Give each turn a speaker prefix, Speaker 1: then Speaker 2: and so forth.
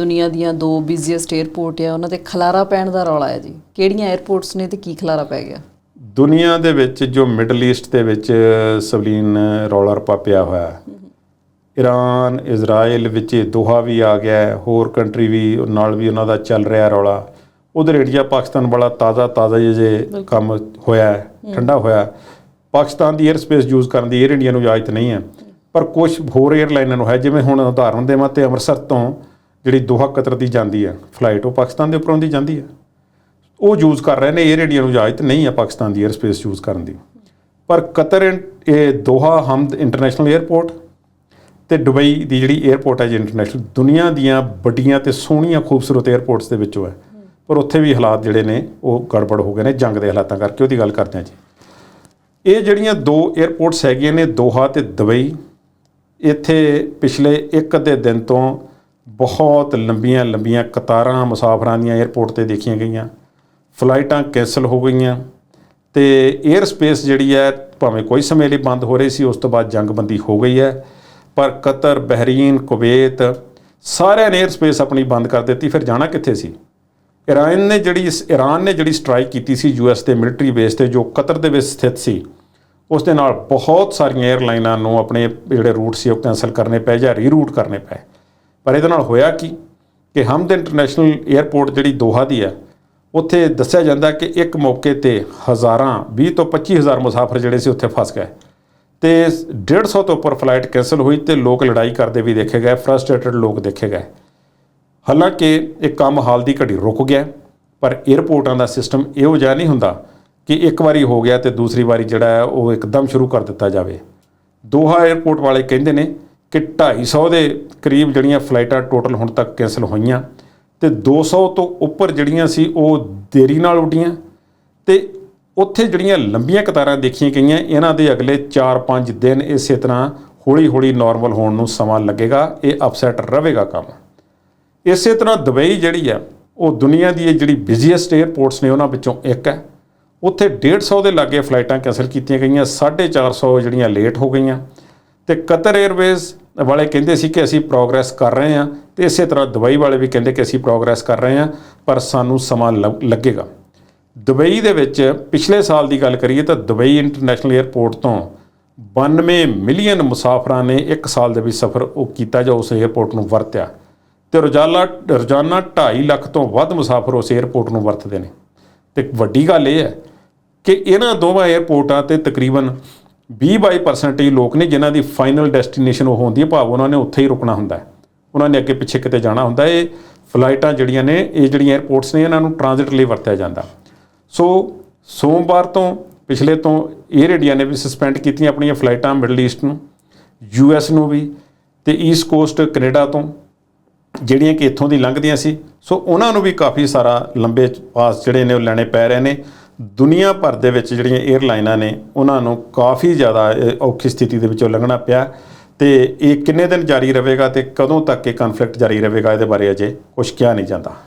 Speaker 1: ਦੁਨੀਆ ਦੀਆਂ ਦੋ ਬਿਜ਼ੀਐਸਟ 에ਅਰਪੋਰਟ ਆ ਉਹਨਾਂ ਤੇ ਖਲਾਰਾ ਪੈਣ ਦਾ ਰੌਲਾ ਹੈ ਜੀ। ਕਿਹੜੀਆਂ 에ਅਰਪੋਰਟਸ ਨੇ ਤੇ ਕੀ ਖਲਾਰਾ ਪੈ ਗਿਆ?
Speaker 2: ਦੁਨੀਆ ਦੇ ਵਿੱਚ ਜੋ ਮਿਡਲ ਈਸਟ ਦੇ ਵਿੱਚ ਸਵਲੀਨ ਰੌਲਾ ਪਾਪਿਆ ਹੋਇਆ ਈਰਾਨ ਇਜ਼ਰਾਈਲ ਵਿੱਚ ਇਹ ਦੋਹਾ ਵੀ ਆ ਗਿਆ ਹੋਰ ਕੰਟਰੀ ਵੀ ਨਾਲ ਵੀ ਉਹਨਾਂ ਦਾ ਚੱਲ ਰਿਹਾ ਰੌਲਾ। ਉਧਰ ਇੰਡੀਆ ਪਾਕਿਸਤਾਨ ਬੜਾ ਤਾਜ਼ਾ ਤਾਜ਼ਾ ਜੇ ਕੰਮ ਹੋਇਆ ਠੰਡਾ ਹੋਇਆ ਪਾਕਿਸਤਾਨ ਦੀ 에ਅਰ ਸਪੇਸ ਯੂਜ਼ ਕਰਨ ਦੀ 에ਅਰ ਇੰਡੀਆ ਨੂੰ ਇਜਾਜ਼ਤ ਨਹੀਂ ਹੈ। ਪਰ ਕੁਝ ਹੋਰ 에ਅਰਲਾਈਨਾਂ ਨੂੰ ਹੈ ਜਿਵੇਂ ਹੁਣ ਉਦਾਹਰਨ ਦੇਵਾਂ ਤੇ ਅੰਮ੍ਰਿਤਸਰ ਤੋਂ ਜਿਹੜੀ ਦੋਹਾ ਕਤਰ ਦੀ ਜਾਂਦੀ ਹੈ ਫਲਾਈਟ ਉਹ ਪਾਕਿਸਤਾਨ ਦੇ ਉੱਪਰੋਂ ਦੀ ਜਾਂਦੀ ਹੈ ਉਹ ਯੂਜ਼ ਕਰ ਰਹੇ ਨੇ 에ਅਰ ਇੰਡੀਆ ਨੂੰ ਇਜਾਜ਼ਤ ਨਹੀਂ ਹੈ ਪਾਕਿਸਤਾਨ ਦੀ 에ਅਰ ਸਪੇਸ ਯੂਜ਼ ਕਰਨ ਦੀ। ਪਰ ਕਤਰ ਇਹ ਦੋਹਾ ਹਮਦ ਇੰਟਰਨੈਸ਼ਨਲ 에ਅਰਪੋਰਟ ਤੇ ਦੁਬਈ ਦੀ ਜਿਹੜੀ 에ਅਰਪੋਰਟ ਹੈ ਜੀ ਇੰਟਰਨੈਸ਼ਨਲ ਦੁਨੀਆ ਦੀਆਂ ਵੱਡੀਆਂ ਤੇ ਸੋਹਣੀਆਂ ਖੂਬਸੂਰਤ 에ਅਰਪੋਰਟਸ ਦੇ ਵਿੱਚੋਂ ਹੈ ਪਰ ਉੱਥੇ ਵੀ ਹਾਲਾਤ ਜਿਹੜੇ ਨੇ, ਉਹ ਗੜਬੜ ਹੋ ਗਏ ਨੇ ਜੰਗ ਦੇ ਹਾਲਾਤਾਂ ਕਰਕੇ, ਉਹਦੀ ਗੱਲ ਕਰਦੇ ਹਾਂ ਜੀ। ਇਹ ਜਿਹੜੀਆਂ ਦੋ 에ਅਰਪੋਰਟਸ ਹੈਗੀਆਂ ਨੇ, ਦੋਹਾ ਤੇ ਦੁਬਈ, ਇੱਥੇ ਪਿਛਲੇ ਇੱਕ ਅੱਧੇ ਦਿਨ ਤੋਂ ਬਹੁਤ ਲੰਬੀਆਂ ਲੰਬੀਆਂ ਕਤਾਰਾਂ ਮੁਸਾਫਰਾਂ ਦੀਆਂ 에ਅਰਪੋਰਟ ਤੇ ਦੇਖੀਆਂ ਗਈਆਂ। ਫਲਾਈਟਾਂ ਕੈਨਸਲ ਹੋ ਗਈਆਂ ਤੇ 에ਅਰ ਸਪੇਸ ਜਿਹੜੀ ਹੈ, ਭਾਵੇਂ ਕੋਈ ਸਮੇਂ ਲਈ ਬੰਦ ਹੋ ਰਹੀ ਸੀ, ਉਸ ਤੋਂ ਬਾਅਦ ਜੰਗਬੰਦੀ ਹੋ ਗਈ ਹੈ। ਪਰ ਕਤਰ, ਬਹਿਰੀਨ, ਕੁਵੈਤ ਸਾਰਿਆਂ ਨੇ 에ਅਰ ਸਪੇਸ ਆਪਣੀ ਬੰਦ ਕਰ ਦਿੱਤੀ, ਫਿਰ ਜਾਣਾ ਕਿੱਥੇ ਸੀ? ਇਰਾਨ ਨੇ ਜਿਹੜੀ ਇਸ ਇਰਾਨ ਨੇ ਜਿਹੜੀ ਸਟ੍ਰਾਈਕ ਕੀਤੀ ਸੀ ਯੂ ਯੂਐਸ ਦੇ ਮਿਲਟਰੀ ਬੇਸ ਤੇ, ਜੋ ਕਤਰ ਦੇ ਵਿੱਚ ਸਥਿਤ ਸੀ, ਉਸ ਦੇ ਨਾਲ ਬਹੁਤ ਸਾਰੀਆਂ 에ਅਰਲਾਈਨਾਂ ਨੂੰ ਆਪਣੇ ਜਿਹੜੇ ਰੂਟ ਸੀ, ਉਹ ਕੈਨਸਲ ਕਰਨੇ ਪਏ ਜਾਂ ਰੀਰੂਟ ਕਰਨੇ ਪਏ। ਪਰ ਇਹਦੇ ਨਾਲ ਹੋਇਆ ਕੀ ਕਿ ਹਮਦ ਇੰਟਰਨੈਸ਼ਨਲ 에ਅਰਪੋਰਟ ਜਿਹੜੀ ਦੋਹਾ ਦੀ ਹੈ, ਉੱਥੇ ਦੱਸਿਆ ਜਾਂਦਾ ਕਿ ਇੱਕ ਮੌਕੇ ਤੇ ਹਜ਼ਾਰਾਂ 20 ਤੋਂ 25000 ਮੁਸਾਫਰ ਜਿਹੜੇ ਸੀ ਉੱਥੇ ਫਸ ਗਏ। ਤੇ 150 ਤੋਂ ਉੱਪਰ ਫਲਾਈਟ ਕੈਨਸਲ ਹੋਈ ਤੇ ਲੋਕ ਲੜਾਈ ਕਰਦੇ ਵੀ ਦੇਖੇ ਗਏ ਫਰਸਟ੍ਰੇਟਡ ਲੋਕ ਦੇਖੇ ਗਏ। ਹਾਲਾਂਕਿ ਇਹ ਕੰਮ ਹਾਲ ਦੀ ਘੜੀ ਰੁਕ ਗਿਆ, ਪਰ 에ਅਰਪੋਰਟਾਂ ਦਾ ਸਿਸਟਮ ਇਹੋ ਜਿਹਾ ਨਹੀਂ ਹੁੰਦਾ ਕਿ ਇੱਕ ਵਾਰੀ ਹੋ ਗਿਆ ਤੇ ਦੂਸਰੀ ਵਾਰੀ ਜਿਹੜਾ ਉਹ ਇੱਕਦਮ ਸ਼ੁਰੂ ਕਰ ਦਿੱਤਾ ਜਾਵੇ। ਦੋਹਾ 에ਅਰਪੋਰਟ ਵਾਲੇ ਕਹਿੰਦੇ ਨੇ ਕਿ 250 ਦੇ ਕਰੀਬ ਜਿਹੜੀਆਂ ਫਲਾਈਟਾਂ ਟੋਟਲ ਹੁਣ ਤੱਕ ਕੈਨਸਲ ਹੋਈਆਂ ਤੇ 200 ਤੋਂ ਉੱਪਰ ਜਿਹੜੀਆਂ ਸੀ ਉਹ ਦੇਰੀ ਨਾਲ ਉੱਡੀਆਂ ਤੇ ਉੱਥੇ ਜਿਹੜੀਆਂ ਲੰਬੀਆਂ ਕਤਾਰਾਂ ਦੇਖੀਆਂ ਗਈਆਂ, ਇਹਨਾਂ ਦੇ ਅਗਲੇ 4-5 ਦਿਨ ਇਸੇ ਤਰ੍ਹਾਂ ਹੌਲੀ-ਹੌਲੀ ਨਾਰਮਲ ਹੋਣ ਨੂੰ ਸਮਾਂ ਲੱਗੇਗਾ, ਇਹ ਅਪਸੈਟ ਰਹੇਗਾ ਕੰਮ। ਇਸੇ ਤਰ੍ਹਾਂ ਦੁਬਈ ਜਿਹੜੀ ਆ, ਉਹ ਦੁਨੀਆ ਦੀ ਜਿਹੜੀ ਬਿਜ਼ੀਐਸਟ 에ਅਰਪੋਰਟਸ ਨੇ ਉਹਨਾਂ ਵਿੱਚੋਂ ਇੱਕ ਹੈ। ਉੱਥੇ 150 ਦੇ ਲਾਗੇ ਫਲਾਈਟਾਂ ਕੈਂਸਲ ਕੀਤੀਆਂ ਗਈਆਂ 450 ਜਿਹੜੀਆਂ ਲੇਟ ਹੋ ਗਈਆਂ। ਤੇ ਕਤਰ 에ਅਰਵੇਜ਼ ਵਾਲੇ ਕਹਿੰਦੇ ਸੀ ਕਿ ਅਸੀਂ ਪ੍ਰੋਗਰੈਸ ਕਰ ਰਹੇ ਹਾਂ ਤੇ ਇਸੇ ਤਰ੍ਹਾਂ ਦੁਬਈ ਵਾਲੇ ਵੀ ਕਹਿੰਦੇ ਕਿ ਅਸੀਂ ਪ੍ਰੋਗਰੈਸ ਕਰ ਰਹੇ ਹਾਂ, ਪਰ ਸਾਨੂੰ ਸਮਾਂ ਲੱਗੇਗਾ। ਦੁਬਈ ਦੇ ਵਿੱਚ ਪਿਛਲੇ ਸਾਲ ਦੀ ਗੱਲ ਕਰੀਏ ਤਾਂ ਦੁਬਈ ਇੰਟਰਨੈਸ਼ਨਲ 에ਅਰਪੋਰਟ ਤੋਂ 92 ਮਿਲੀਅਨ ਮੁਸਾਫਰਾਂ ਨੇ ਇੱਕ ਸਾਲ ਦੇ ਵਿੱਚ ਸਫ਼ਰ ਉਹ ਕੀਤਾ ਜਾਂ ਉਸ 에ਅਰਪੋਰਟ ਨੂੰ ਵਰਤਿਆ ਤੇ ਰੋਜ਼ਾਨਾ ਰੋਜ਼ਾਨਾ 2.5 ਲੱਖ ਤੋਂ ਵੱਧ ਮੁਸਾਫਰ ਉਸ 에ਅਰਪੋਰਟ ਨੂੰ ਵਰਤਦੇ ਨੇ। ਤੇ ਵੱਡੀ ਗੱਲ ਇਹ ਹੈ ਕਿ ਇਹਨਾਂ ਦੋਵਾਂ 에ਅਰਪੋਰਟਾਂ ਤੇ ਤਕਰੀਬਨ 20-22% ਹੀ ਲੋਕ ਨੇ ਜਿਨ੍ਹਾਂ ਦੀ ਫਾਈਨਲ ਡੈਸਟੀਨੇਸ਼ਨ ਉਹ ਹੁੰਦੀ ਹੈ ਭਾਵ ਉਹਨਾਂ ਨੇ ਉੱਥੇ ਹੀ ਰੁਕਣਾ ਹੁੰਦਾ ਹੈ। ਉਹਨਾਂ ਨੇ ਅੱਗੇ ਪਿੱਛੇ ਕਿਤੇ ਜਾਣਾ ਹੁੰਦਾ ਇਹ ਫਲਾਈਟਾਂ ਜਿਹੜੀਆਂ ਨੇ, ਇਹ ਜਿਹੜੀਆਂ 에ਅਰਪੋਰਟਸ ਨੇ, ਇਹਨਾਂ ਨੂੰ ਟ੍ਰਾਂਜ਼ਿਟ ਲਈ ਵਰਤਿਆ ਜਾਂਦਾ। ਸੋ ਸੋਮਵਾਰ ਤੋਂ ਪਿਛਲੇ ਤੋਂ 에ਅਰ ਇੰਡੀਆ ਨੇ ਵੀ ਸਸਪੈਂਡ ਕੀਤੀਆਂ ਆਪਣੀਆਂ ਫਲਾਈਟਾਂ ਮਿਡਲ ਈਸਟ ਨੂੰ ਯੂ ਯੂਐਸ ਨੂੰ ਵੀ ਤੇ ਈਸਟ ਕੋਸਟ ਕੈਨੇਡਾ ਤੋਂ, ਜਿਹੜੀਆਂ ਕਿ ਇੱਥੋਂ ਦੀ ਲੰਘਦੀਆਂ ਸੀ। ਸੋ ਉਹਨਾਂ ਨੂੰ ਵੀ ਕਾਫੀ ਸਾਰਾ ਲੰਬੇ ਪਾਸ ਜਿਹੜੇ ਨੇ ਉਹ ਲੈਣੇ ਪੈ ਰਹੇ ਨੇ। ਦੁਨੀਆ ਭਰ ਦੇ ਵਿੱਚ ਜਿਹੜੀਆਂ 에ਅਰਲਾਈਨਾਂ ਨੇ, ਉਹਨਾਂ ਨੂੰ ਕਾਫੀ ਜ਼ਿਆਦਾ ਇਹ ਔਖੀ ਸਥਿਤੀ ਦੇ ਵਿੱਚੋਂ ਲੰਘਣਾ ਪਿਆ। ਤੇ ਇਹ ਕਿੰਨੇ ਦਿਨ ਜਾਰੀ ਰਹੇਗਾ ਤੇ ਕਦੋਂ ਤੱਕ ਇਹ ਕਨਫਲਿਕਟ ਜਾਰੀ ਰਹੇਗਾ ਇਹਦੇ ਬਾਰੇ ਅਜੇ ਕੁਝ ਕਿਹਾ ਨਹੀਂ ਜਾਂਦਾ।